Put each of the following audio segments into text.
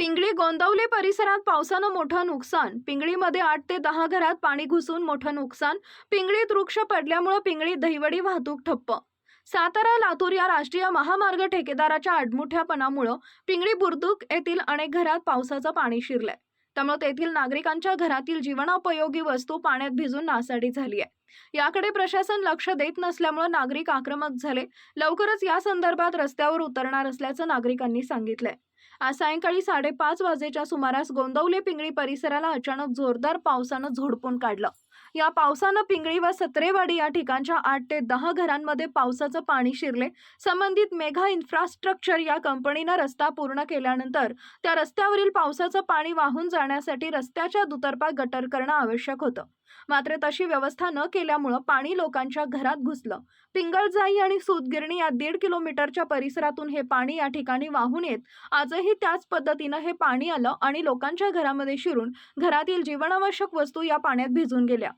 पिंगळी गोंदवली परिसरात पावसानं मोठं नुकसान. पिंगळीमध्ये आठ ते दहा घरात पाणी घुसून मोठं नुकसान. पिंगळीत वृक्ष पडल्यामुळं पिंगळी दहिवडी वाहतूक ठप्प. सातारा लातूर या राष्ट्रीय महामार्ग ठेकेदाराच्या आडमुठ्यापणामुळं पिंगळी बुर्दुक येथील अनेक घरात पावसाचं पाणी शिरलंय. त्यामुळे तेथील नागरिकांच्या घरातील जीवनोपयोगी वस्तू पाण्यात भिजून नासाडी झाली आहे. याकडे प्रशासन लक्ष देत नसल्यामुळे नागरिक आक्रमक झाले. लवकरच या संदर्भात रस्त्यावर उतरणार असल्याचं नागरिकांनी सांगितलंय. आज सायंकाळी साडेपाच वाजेच्या सुमारास गोंदवले पिंगळी परिसराला अचानक जोरदार पावसानं झोडपून काढलं. या पावसानं पिंगळी व सत्रेवाडी या ठिकाणच्या आठ ते दहा घरांमध्ये पावसाचं पाणी शिरले. संबंधित मेघा इन्फ्रास्ट्रक्चर या कंपनीनं रस्ता पूर्ण केल्यानंतर त्या रस्त्यावरील पावसाचं पाणी वाहून जाण्यासाठी रस्त्याच्या दुतर्फा गटर करणं आवश्यक होतं. मात्र तशी व्यवस्था न केल्यामुळं पाणी लोकांच्या घरात घुसलं. पिंगळजाई आणि सूतगिरणी या दीड किलोमीटरच्या परिसरातून हे पाणी या ठिकाणी वाहून येत. आजही त्याच पद्धतीनं हे पाणी आलं आणि लोकांच्या घरामध्ये शिरून घरातील जीवनावश्यक वस्तू या पाण्यात भिजून गेल्या.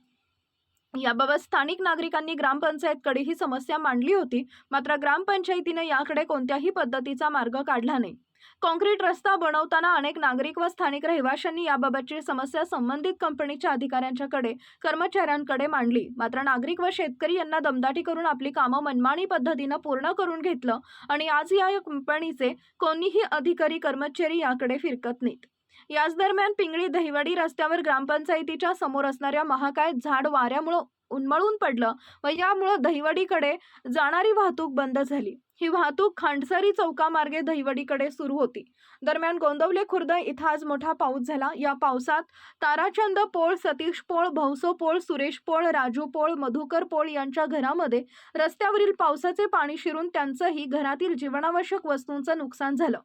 याबाबत स्थानिक नागरिकांनी ग्रामपंचायतकडे ही समस्या मांडली होती मात्र ग्रामपंचायतीने याकडे कोणत्याही पद्धतीचा मार्ग काढला नाही. कॉन्क्रीट रस्ता बनवताना अनेक नागरिक व स्थानिक रहिवाशांनी याबाबतची समस्या संबंधित कंपनीच्या अधिकाऱ्यांच्याकडे कर्मचाऱ्यांकडे मांडली. मात्र नागरिक व शेतकरी यांना दमदाटी करून आपली कामं मनमानी पद्धतीनं पूर्ण करून घेतलं आणि आज या कंपनीचे कोणीही अधिकारी कर्मचारी याकडे फिरकत नाहीत. याच दरम्यान पिंगळी दहिवडी रस्त्यावर ग्रामपंचायतीच्या समोर असणाऱ्या महाकाय झाड वाऱ्यामुळं उन्मळून पडलं व यामुळं दहिवडीकडे जाणारी वाहतूक बंद झाली. ही वाहतूक खांडसरी चौकामार्गे दहिवडीकडे सुरू होती. दरम्यान गोंदवले खुर्द इथं आज मोठा पाऊस झाला. या पावसात ताराचंद पोळ सतीश पोळ भौसो पोळ सुरेश पोळ राजू पोळ मधुकर पोळ यांच्या घरामध्ये रस्त्यावरील पावसाचे पाणी शिरून त्यांचंही घरातील जीवनावश्यक वस्तूंचं नुकसान झालं.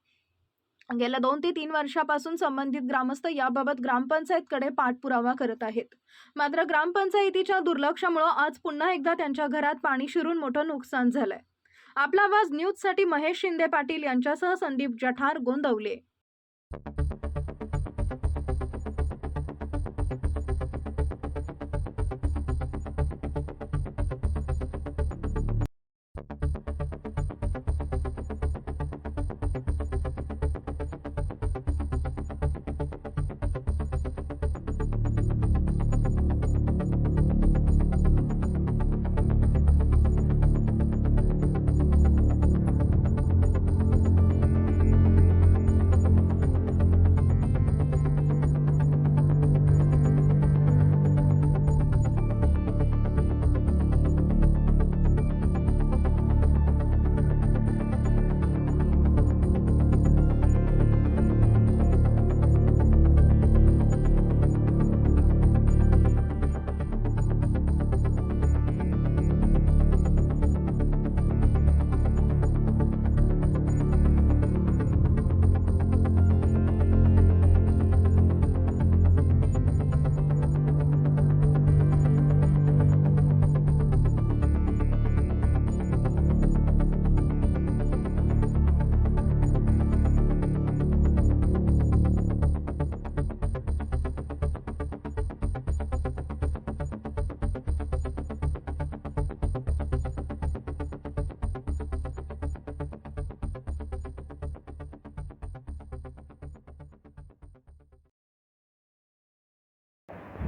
गेल्या दोन ते तीन वर्षापासून संबंधित ग्रामस्थ याबाबत ग्रामपंचायतकडे पाठपुरावा करत आहेत. मात्र ग्रामपंचायतीच्या दुर्लक्षामुळं आज पुन्हा एकदा त्यांच्या घरात पाणी शिरून मोठं नुकसान झालंय. आपला आवाज न्यूजसाठी महेश शिंदे पाटील यांच्यासह संदीप जठार गोंदवले.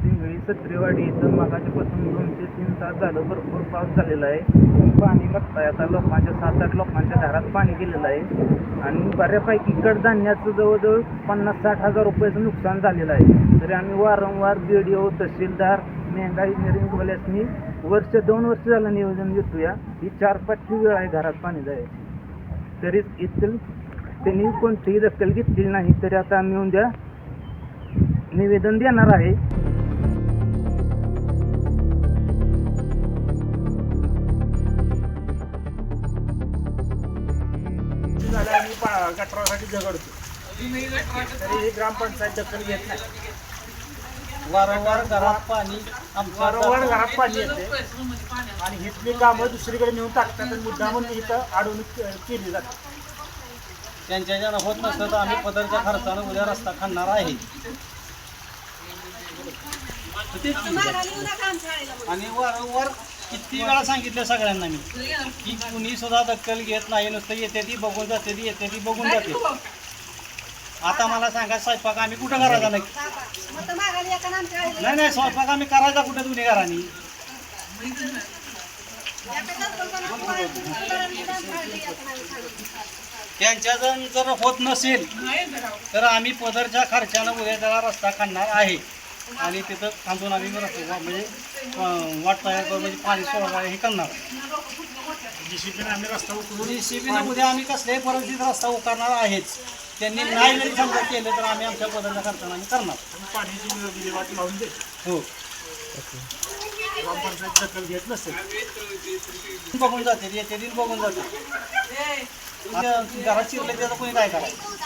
पिंगळी सत्रेवाडी इथं मागाच्यापासून दोन ते तीन तास झालं भरपूर पाऊस झालेला आहे. पाणी बघताय आता लोकांच्या सात आठ लोकांच्या घरात पाणी गेलेलं आहे. आणि बऱ्यापैकी कडधान्याचं जवळजवळ पन्नास साठ हजार रुपयाचं नुकसान झालेलं आहे. तरी आम्ही वारंवार बी डी ओ तहसीलदार मेहंगा इंजिनिअरिंगवाल्यासनी वर्ष दोन वर्ष झालं नियोजन घेतोया. ही चार पाचवी वेळ आहे घरात पाणी जायची. तरी इथं त्यांनी कोणतीही दखल घेतली नाही. तरी आता आम्ही उद्या निवेदन देणार आहे. झालं आम्ही पा- गटारासाठी झगडतो. तरी ही ग्रामपंचायत दखल घेत नाही. वारंवार घरात पाणी आमच्या वारंवार घरात पाणी येते. आणि इथली कामं दुसरीकडे नेऊन टाकतात आणि मुद्दामून इथं अडवणूक के- केली जाते. त्यांच्या ज्यानं होत नसतं तर आम्ही पदरच्या खर्चानं उद्या रस्ता खाणार आहे. आणि वारंवार किती वेळा सांगितलं सगळ्यांना मी? की कुणी सुद्धा दखल घेत नाही नुसतं येते ती बघून जाते ती येते ती बघून जाते. आता मला सांगा स्वयंपाक आम्ही कुठं करायचा नाही? नाही स्वयंपाक आम्ही करायचा कुठं दोन्ही घरांनी? त्यांच्या जर होत नसेल तर आम्ही पदरच्या खर्चानं उद्या त्याला रस्ता काढणार आहे. आणि तिथं थांबून आम्ही रस्ता म्हणजे वाट तयार करून म्हणजे पाणी सोडणार हे करणार. जेसीबीने आम्ही रस्ता उकरून जेसीबीने उद्या आम्ही कसल्याही परिस्थितीत रस्ता उकारणार आहेच. त्यांनी नाही जरी समजा केलं तर आम्ही आमच्या पदरच्या खर्चानं आम्ही करणार. पाण्याची विल्हेवाट लावून दे. हो. ग्रामपंचायत दखल घेत नसेल. बघून जाते येते दिन बघून जाते. घरात शिरले त्याचं कोणी काय करायचं